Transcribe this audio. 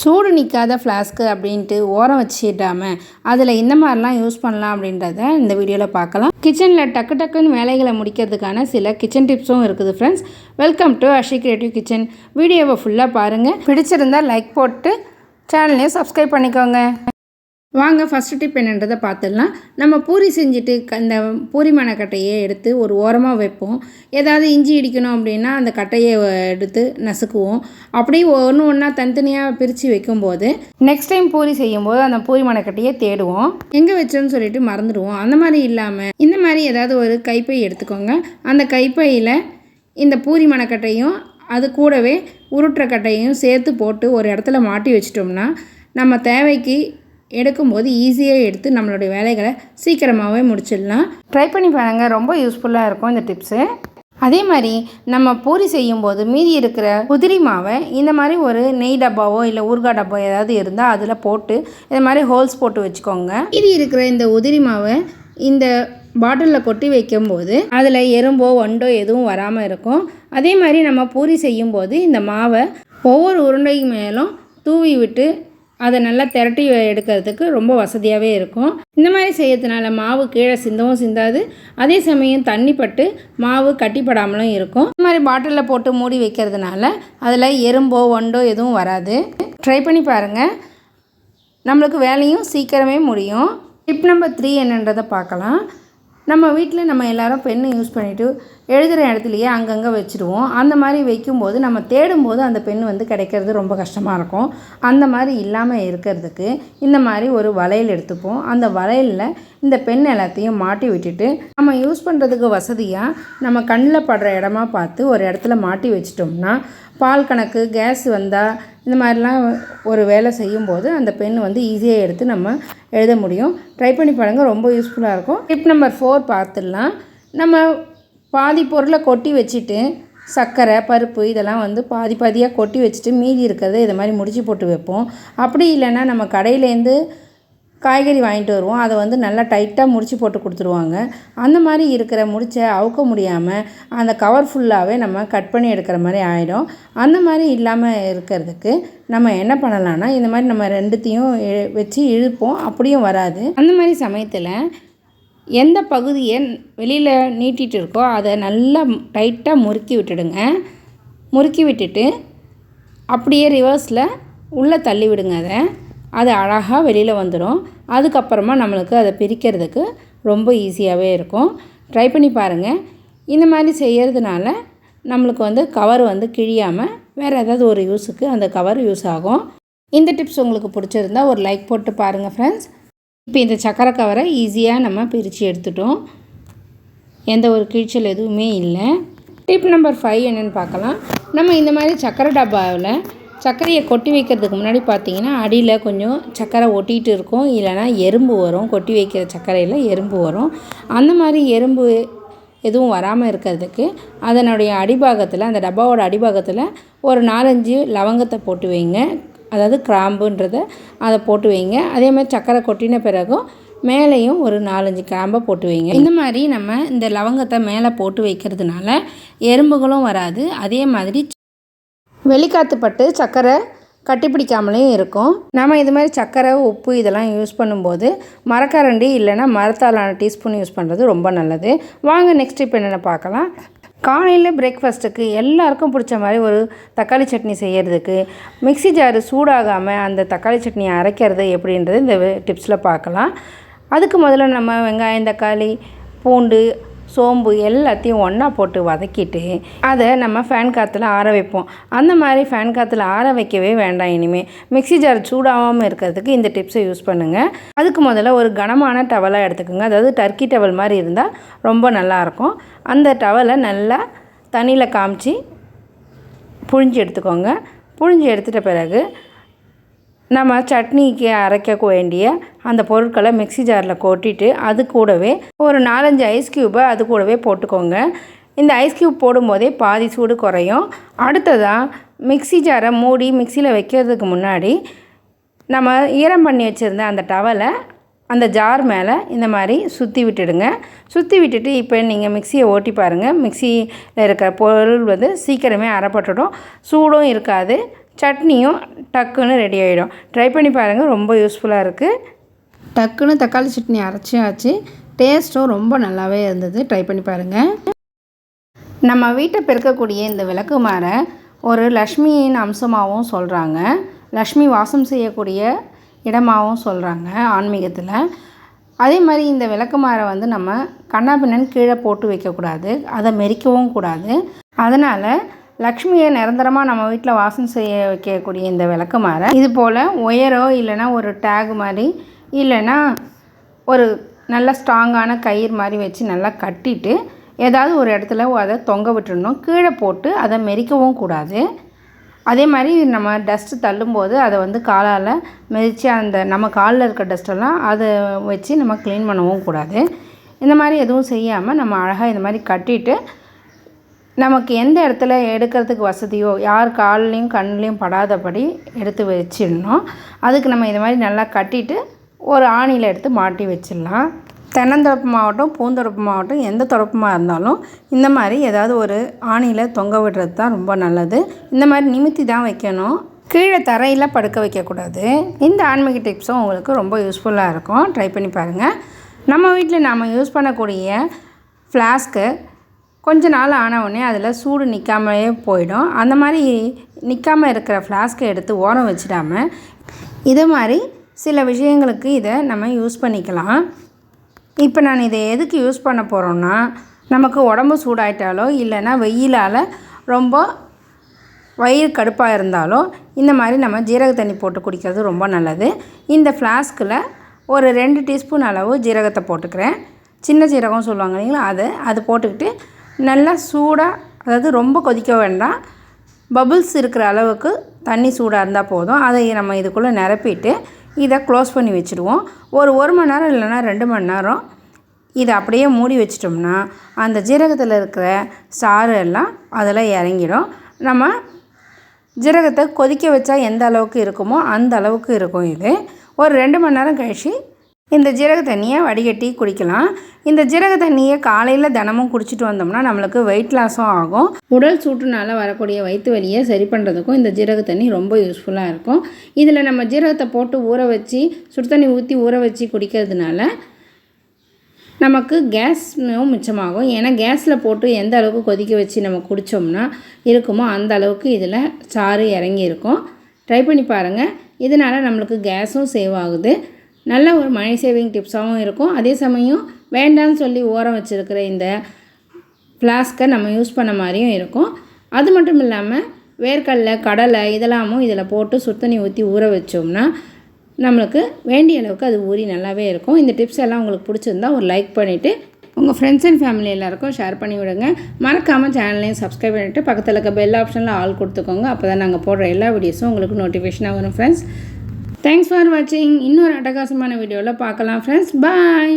சூடு நிற்காத ஃப்ளாஸ்க்கு அப்படின்ட்டு ஓரம் வச்சிடாம அதில் இந்த மாதிரிலாம் யூஸ் பண்ணலாம் அப்படின்றத இந்த வீடியோவில் பார்க்கலாம். கிச்சனில் டக்கு டக்குன்னு வேலைகளை முடிக்கிறதுக்கான சில கிச்சன் டிப்ஸும் இருக்குது friends welcome to Ashi creative kitchen வீடியோவை ஃபுல்லாக பாருங்கள் பிடிச்சிருந்தா லைக் போட்டு சேனலையும் சப்ஸ்கிரைப் பண்ணிக்கோங்க. வாங்க ஃபஸ்ட்டு டிப் என்னன்றதை பார்த்துடலாம். நம்ம பூரி செஞ்சுட்டு க- இந்த பூரி மணக்கட்டையை எடுத்து ஒரு ஓரமாக வைப்போம். ஏதாவது இஞ்சி இடிக்கணும் அப்படின்னா அந்த கட்டையை எடுத்து நசுக்குவோம். அப்படியே ஒன்று ஒன்றா தனித்தனியாக பிரித்து வைக்கும்போது நெக்ஸ்ட் டைம் பூரி செய்யும்போது அந்த பூரி மணக்கட்டையை தேடுவோம். எங்கே வச்சோன்னு சொல்லிட்டு மறந்துடுவோம். அந்த மாதிரி இல்லாமல் இந்த மாதிரி ஏதாவது ஒரு கைப்பை எடுத்துக்கோங்க. அந்த கைப்பையில் இந்த பூரி மணக்கட்டையும் அது கூடவே உருட்டுற கட்டையும் சேர்த்து போட்டு ஒரு இடத்துல மாட்டி வச்சிட்டோம்னா நம்ம தேவைக்கு எடுக்கும்போது ஈஸியாக எடுத்து நம்மளுடைய வேலைகளை சீக்கிரமாகவே முடிச்சிடலாம். ட்ரை பண்ணி பாருங்கள் ரொம்ப யூஸ்ஃபுல்லாக இருக்கும் இந்த டிப்ஸு அதே மாதிரி நம்ம பூரி செய்யும்போது மீதி இருக்கிற உதிரி மாவை இந்த மாதிரி ஒரு நெய் டப்பாவோ இல்லை ஊறுகாய் டப்பா ஏதாவது இருந்தால் அதில் போட்டு இந்த மாதிரி ஹோல்ஸ் போட்டு வச்சுக்கோங்க. மீதி இருக்கிற இந்த உதிரி மாவை இந்த பாட்டிலில் கொட்டி வைக்கும்போது அதில் எறும்போ ஒண்டோ எதுவும் வராமல் இருக்கும். அதே மாதிரி நம்ம பூரி செய்யும்போது இந்த மாவை ஒவ்வொரு உருண்டை மேலும் தூவி விட்டு அதை நல்லா திரட்டி எடுக்கிறதுக்கு ரொம்ப வசதியாகவே இருக்கும். இந்த மாதிரி செய்யறதுனால மாவு கீழே சிந்தவும் சிந்தாது. அதே சமயம் தண்ணி பட்டு மாவு கட்டிப்படாமலும் இருக்கும். இந்த மாதிரி பாட்டிலில் போட்டு மூடி வைக்கிறதுனால அதில் எறும்போ ஒண்டோ எதுவும் வராது. ட்ரை பண்ணி பாருங்கள் நம்மளுக்கு வேலையும் சீக்கிரமே முடியும். டிப் நம்பர் த்ரீ என்னன்றதை பார்க்கலாம். நம்ம வீட்டில் நம்ம எல்லாரும் பெண்ணு யூஸ் பண்ணிவிட்டு எழுதுகிற இடத்துலையே அங்கங்கே வச்சுருவோம். அந்த மாதிரி வைக்கும்போது நம்ம தேடும்போது அந்த பென் வந்து கிடைக்கிறது ரொம்ப கஷ்டமாக இருக்கும். அந்த மாதிரி இல்லாமல் இருக்கிறதுக்கு இந்த மாதிரி ஒரு வளையல் எடுத்துப்போம். அந்த வளையலில் இந்த பென் எல்லாத்தையும் மாட்டி விட்டுட்டு நம்ம யூஸ் பண்ணுறதுக்கு வசதியாக நம்ம கண்ணில் படுற இடமா பார்த்து ஒரு இடத்துல மாட்டி வச்சிட்டோம்னா பால் கணக்கு கேஸ் வந்தால் இந்த மாதிரிலாம் ஒரு வேலை செய்யும்போது அந்த பென் வந்து ஈஸியாக எடுத்து நம்ம எழுத முடியும். ட்ரை பண்ணி பாருங்கள் ரொம்ப யூஸ்ஃபுல்லாக இருக்கும். டிப் நம்பர் ஃபோர் பார்த்துடலாம். நம்ம பாதி பொருளை கொட்டி வச்சுட்டு சர்க்கரை பருப்பு இதெல்லாம் வந்து பாதி பாதியாக கொட்டி வச்சுட்டு மீதி இருக்கிறத இதை மாதிரி முடிச்சு போட்டு வைப்போம். அப்படி இல்லைன்னா நம்ம கடையிலேருந்து காய்கறி வாங்கிட்டு வருவோம். அதை வந்து நல்லா டைட்டாக முடிச்சு போட்டு கொடுத்துருவாங்க. அந்த மாதிரி இருக்கிற முடிச்சை அவுக்க முடியாமல் அந்த கவர் ஃபுல்லாகவே நம்ம கட் பண்ணி எடுக்கிற மாதிரி ஆகிடும் அந்த மாதிரி இல்லாமல் இருக்கிறதுக்கு நம்ம என்ன பண்ணலான்னா இந்த மாதிரி நம்ம ரெண்டுத்தையும் இழு- வச்சு இழுப்போம். அப்படியும் வராது. அந்த மாதிரி சமயத்தில் எந்த பகுதியை வெளியில் நீட்டிகிட்டு இருக்கோ அதை நல்லா டைட்டாக முறுக்கி விட்டுடுங்க. முறுக்கி விட்டுட்டு அப்படியே ரிவர்ஸில் உள்ளே தள்ளி விடுங்க அதை. அது அழகாக வெளியில் வந்துடும் அதுக்கப்புறமா நம்மளுக்கு அதை பிரிக்கிறதுக்கு ரொம்ப ஈஸியாகவே இருக்கும். ட்ரை பண்ணி பாருங்கள் இந்த மாதிரி செய்கிறதுனால நம்மளுக்கு வந்து கவர் வந்து கிழியாமல் வேறு ஏதாவது ஒரு யூஸுக்கு அந்த கவர் யூஸ் ஆகும். இந்த டிப்ஸ் உங்களுக்கு பிடிச்சிருந்தா ஒரு லைக் போட்டு பாருங்கள் ஃப்ரெண்ட்ஸ் இப்போ இந்த சக்கரை கவரை ஈஸியாக நம்ம பிரித்து எடுத்துட்டோம். எந்த ஒரு கீழ்ச்சல் எதுவுமே இல்லை. டிப் நம்பர் ஃபைவ் என்னென்னு பார்க்கலாம். நம்ம இந்த மாதிரி சக்கரை டப்பாவில் சர்க்கரையை கொட்டி வைக்கிறதுக்கு முன்னாடி பார்த்தீங்கன்னா அடியில் கொஞ்சம் சக்கரை ஒட்டிகிட்டு இருக்கும். இல்லைன்னா எறும்பு வரும். கொட்டி வைக்கிற சர்க்கரையில் எறும்பு வரும். அந்த மாதிரி எறும்பு எதுவும் வராமல் இருக்கிறதுக்கு அதனுடைய அடிபாகத்தில் அந்த டப்பாவோட அடிபாகத்தில் ஒரு நாலஞ்சு லவங்கத்தை போட்டு வைங்க. அதாவது கிராம்புன்றதை அதை போட்டு வைங்க. அதே மாதிரி சக்கரை கொட்டின பிறகும் மேலேயும் ஒரு நாலஞ்சு கிராம்பை போட்டு வைங்க. இந்த மாதிரி நம்ம இந்த லவங்கத்தை மேலே போட்டு வைக்கிறதுனால எறும்புகளும் வராது. அதே மாதிரி வெளிக்காத்து பட்டு சக்கரை கட்டிப்பிடிக்காமலேயும் இருக்கும். நம்ம இது மாதிரி சக்கரை உப்பு இதெல்லாம் யூஸ் பண்ணும்போது மரக்கரண்டி இல்லைன்னா மரத்தாலான டீஸ்பூன் யூஸ் பண்ணுறது ரொம்ப நல்லது. வாங்க நெக்ஸ்ட் இப்போ என்னென்ன பார்க்கலாம். காலையில் பிரேக்ஃபாஸ்ட்டுக்கு எல்லாருக்கும் பிடிச்ச மாதிரி ஒரு தக்காளி சட்னி செய்கிறதுக்கு மிக்ஸி ஜாரு சூடாகாமல் அந்த தக்காளி சட்னியை அரைக்கிறது எப்படின்றது இந்த டிப்ஸில் பார்க்கலாம். அதுக்கு முதல்ல நம்ம வெங்காயம் தக்காளி பூண்டு சோம்பு எல்லாத்தையும் ஒன்றா போட்டு வதக்கிட்டு அதை நம்ம ஃபேன் காற்றுல ஆற வைப்போம். அந்த மாதிரி ஃபேன் காற்றுல ஆற வைக்கவே வேண்டாம் இனிமேல் மிக்ஸி ஜார் சூடாகாமல் இருக்கிறதுக்கு இந்த டிப்ஸை யூஸ் பண்ணுங்கள் அதுக்கு முதல்ல ஒரு கனமான டவலாக எடுத்துக்கோங்க. அதாவது டர்க்கி டவல் மாதிரி இருந்தால் ரொம்ப நல்லாயிருக்கும் அந்த டவலை நல்லா தண்ணியில் காமிச்சு புழிஞ்சு எடுத்துக்கோங்க. புழிஞ்சு எடுத்துகிட்ட பிறகு நம்ம சட்னிக்கு அரைக்க வேண்டிய அந்த பொருட்களை மிக்ஸி ஜாரில் கொட்டிட்டு அது கூடவே ஒரு நாலஞ்சு ஐஸ் க்யூபை அது கூடவே போட்டுக்கோங்க. இந்த ஐஸ் க்யூப் போடும்போதே பாதி சூடு குறையும். அடுத்ததாக மிக்ஸி ஜாரை மூடி மிக்சியில் வைக்கிறதுக்கு முன்னாடி நம்ம ஈரம் பண்ணி வச்சுருந்த அந்த டவலை அந்த ஜார் மேலே இந்த மாதிரி சுற்றி விட்டுடுங்க. சுற்றி விட்டுட்டு இப்போ நீங்கள் மிக்சியை ஓட்டி பாருங்கள் மிக்சியில் இருக்கிற பொருள் வந்து சீக்கிரமே அரைப்பட்டுடும். சூடும் இருக்காது. சட்னியும் டக்குன்னு ரெடி ஆகிடும் ட்ரை பண்ணி பாருங்கள் ரொம்ப யூஸ்ஃபுல்லாக இருக்குது டக்குன்னு தக்காளி சட்னி அரைச்சியாச்சு டேஸ்ட்டும் ரொம்ப நல்லாவே இருந்தது. ட்ரை பண்ணி பாருங்கள் நம்ம வீட்டை பெருக்கக்கூடிய இந்த விளக்கு மாற ஒரு லக்ஷ்மியின் அம்சமாகவும் சொல்கிறாங்க லக்ஷ்மி வாசம் செய்யக்கூடிய இடமாகவும் சொல்கிறாங்க ஆன்மீகத்தில். அதே மாதிரி இந்த விளக்குமாரை வந்து நம்ம கண்ணாபின்னன் கீழே போட்டு வைக்கக்கூடாது. அதை மெரிக்கவும் கூடாது. அதனால் லக்ஷ்மியை நிரந்தரமாக நம்ம வீட்டில் வாசம் செய்ய வைக்கக்கூடிய இந்த விளக்கமாற இது போல் ஒயரோ இல்லைன்னா ஒரு டேக் மாதிரி இல்லைன்னா ஒரு நல்ல ஸ்ட்ராங்கான கயிறு மாதிரி வச்சு நல்லா கட்டிட்டு ஏதாவது ஒரு இடத்துல அதை தொங்க விட்டுறணும். கீழே போட்டு அதை மெரிக்கவும் கூடாது. அதே மாதிரி நம்ம டஸ்ட்டு தள்ளும்போது அதை வந்து காலால் மெதித்து அந்த நம்ம காலில் இருக்க டஸ்ட்டெல்லாம் அதை வச்சு நம்ம க்ளீன் பண்ணவும் கூடாது. இந்த மாதிரி எதுவும் செய்யாமல் நம்ம அழகாக இந்த மாதிரி கட்டிட்டு நமக்கு எந்த இடத்துல எடுக்கிறதுக்கு வசதியோ யார் கால்லையும் கண்லேயும் படாதபடி எடுத்து வச்சிடணும். அதுக்கு நம்ம இது மாதிரி நல்லா கட்டிட்டு ஒரு ஆணியில் எடுத்து மாட்டி வச்சிடலாம். தென்னந்தொடப்பமாகட்டும் பூந்தொடப்பமாகட்டும் எந்த தொடப்பமாக இருந்தாலும் இந்த மாதிரி ஏதாவது ஒரு ஆணியில் தொங்க விடுறது தான் ரொம்ப நல்லது. இந்த மாதிரி நிமித்தி தான் வைக்கணும். கீழே தரையில் படுக்க வைக்கக்கூடாது. இந்த ஆன்மீக டிப்ஸும் உங்களுக்கு ரொம்ப யூஸ்ஃபுல்லாக இருக்கும். ட்ரை பண்ணி பாருங்கள் நம்ம வீட்டில் நாம் யூஸ் பண்ணக்கூடிய ஃப்ளாஸ்க்கு கொஞ்ச நாள் ஆன உடனே அதில் சூடு நிற்காமலே போயிடும். அந்த மாதிரி நிற்காமல் இருக்கிற ஃப்ளாஸ்க்கை எடுத்து ஓரம் வச்சிடாமல் இது மாதிரி சில விஷயங்களுக்கு இதை நம்ம யூஸ் பண்ணிக்கலாம். இப்போ நான் இதை எதுக்கு யூஸ் பண்ண போகிறோன்னா நமக்கு உடம்பு சூடாயிட்டாலோ இல்லைன்னா வெயிலால் ரொம்ப வயிறு கடுப்பாக இருந்தாலோ இந்த மாதிரி நம்ம ஜீரக தண்ணி போட்டு குடிக்கிறது ரொம்ப நல்லது. இந்த ஃப்ளாஸ்கில் ஒரு ரெண்டு டீஸ்பூன் அளவு ஜீரகத்தை போட்டுக்கிறேன். சின்ன ஜீரகம் சொல்லுவாங்க இல்லைங்களா அதை அது போட்டுக்கிட்டு நல்லா சூடாக அதாவது ரொம்ப கொதிக்க வேண்டாம். பபுள்ஸ் இருக்கிற அளவுக்கு தண்ணி சூடாக இருந்தால் போதும். அதை நம்ம இதுக்குள்ளே நிரப்பிட்டு இதை க்ளோஸ் பண்ணி வச்சுருவோம் ஒரு ஒரு மணி நேரம் இல்லைன்னா ரெண்டு மணி நேரம் இதை அப்படியே மூடி வச்சிட்டோம்னா அந்த ஜீரகத்தில் இருக்கிற சாறு எல்லாம் அதில் இறங்கிடும். நம்ம ஜீரகத்தை கொதிக்க வச்சா எந்த அளவுக்கு இருக்குமோ அந்த அளவுக்கு இருக்கும் இது. ஒரு ரெண்டு மணி நேரம் கழித்து இந்த ஜீரக தண்ணியை வடிகட்டி குடிக்கலாம். இந்த ஜீரக தண்ணியை காலையில் தினமும் குடிச்சிட்டு வந்தோம்னா நம்மளுக்கு வெயிட் லாஸும் ஆகும். உடல் சூட்டுனால வரக்கூடிய வயிற்று வலியை சரி பண்ணுறதுக்கும் இந்த ஜீரக தண்ணி ரொம்ப யூஸ்ஃபுல்லாக இருக்கும். இதில் நம்ம ஜீரகத்தை போட்டு ஊற வச்சு சுடு தண்ணி ஊற்றி ஊற வச்சு குடிக்கிறதுனால நமக்கு கேஸும் மிச்சமாகும். ஏன்னா கேஸில் போட்டு எந்த அளவுக்கு கொதிக்க வச்சு நம்ம குடித்தோம்னா இருக்குமோ அந்த அளவுக்கு இதில் சாறு இறங்கி இருக்கும் ட்ரை பண்ணி பாருங்கள் இதனால் நம்மளுக்கு கேஸும் சேவ் ஆகுது. நல்ல ஒரு மணி சேவிங் டிப்ஸாகவும் இருக்கும். அதே சமயம் வேண்டாம்னு சொல்லி ஓரம் வச்சுருக்கிற இந்த ஃப்ளாஸ்க்கை நம்ம யூஸ் பண்ண மாதிரியும் இருக்கும். அது மட்டும் இல்லாமல் வேர்க்கடலை கடலை இதெல்லாமும் இதில் போட்டு சுத்தண்ணி ஊற்றி ஊற வச்சோம்னா நம்மளுக்கு வேண்டிய அளவுக்கு அது ஊறி நல்லாவே இருக்கும். இந்த டிப்ஸ் எல்லாம் உங்களுக்கு பிடிச்சிருந்தா ஒரு லைக் பண்ணிவிட்டு உங்கள் ஃப்ரெண்ட்ஸ் அண்ட் ஃபேமிலி எல்லாருக்கும் ஷேர் பண்ணி விடுங்க. மறக்காமல் சேனலையும் சப்ஸ்கிரைப் பண்ணிவிட்டு பக்கத்தில் இருக்க பெல் ஆப்ஷனில் ஆல் கொடுத்துக்கோங்க. அப்போ தான் நாங்கள் போடுற எல்லா வீடியோஸும் உங்களுக்கு நோட்டிஃபிகேஷனாக வரும் ஃப்ரெண்ட்ஸ் தேங்க்ஸ் ஃபார் வாட்சிங் இன்னொரு அட்டகாசமான வீடியோவில் பார்க்கலாம் ஃப்ரெண்ட்ஸ் பாய்